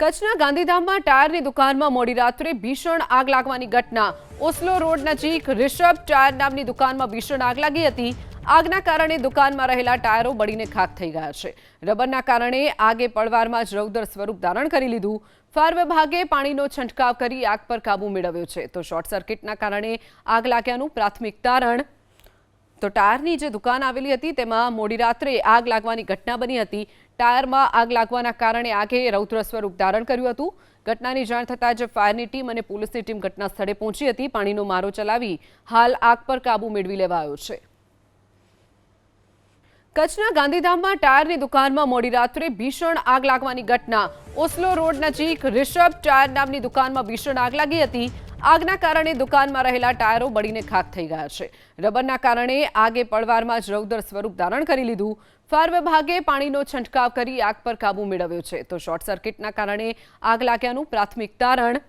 કચ્છના ગાંધીધામમાં ટાયરની દુકાનમાં મોડી રાત્રે ભીષણ આગ લાગવાની ઘટના. ઓસ્લો રોડ નજીક રિષભ ટાયર નામની દુકાનમાં ભીષણ આગ લાગી હતી. આગના કારણે દુકાનમાં રહેલા ટાયરો બળીને ખાક થઈ ગયા છે. રબરના કારણે આગે પળવારમાં જ રૌદ્ર સ્વરૂપ ધારણ કરી લીધું. ફાયર વિભાગે પાણીનો છંટકાવ કરી આગ પર કાબુ મેળવ્યો છે. તો શોર્ટ સર્કિટના કારણે આગ લાગ્યાનું પ્રાથમિક તારણ તો ટાયરની જે દુકાન આવેલી હતી, તેમાં મોડી રાત્રે આગ લાગવાની ઘટના બની હતી. ટાયરમાં આગ લાગવાના કારણે આગે રૌદ્ર સ્વરૂપ ધારણ કર્યું હતું. ઘટનાની જાણ થતાં જ ફાયરની ટીમ અને પોલીસની ટીમ ઘટના સ્થળે પહોંચી હતી. પાણીનો મારો ચલાવી હાલ આગ પર કાબુ મેળવી લેવાયો છે. કચ્છના ગાંધીધામમાં ટાયરની દુકાનમાં મોડી રાત્રે ભીષણ આગ લાગવાની ઘટના. ઓસ્લો રોડ નજીક રિષભ ટાયર નામની દુકાનમાં ભીષણ આગ લાગી હતી. આગના કારણે દુકાનમાં રહેલા ટાયરો બળીને ખાક થઈ ગયા છે. રબરના કારણે આગે પળવારમાં જ રૌદ્ર સ્વરૂપ ધારણ કરી લીધું. ફાયર વિભાગે પાણીનો છંટકાવ કરી આગ પર કાબુ મેળવ્યો છે. તો શોર્ટ સર્કિટના કારણે આગ લાગ્યાનું પ્રાથમિક તારણ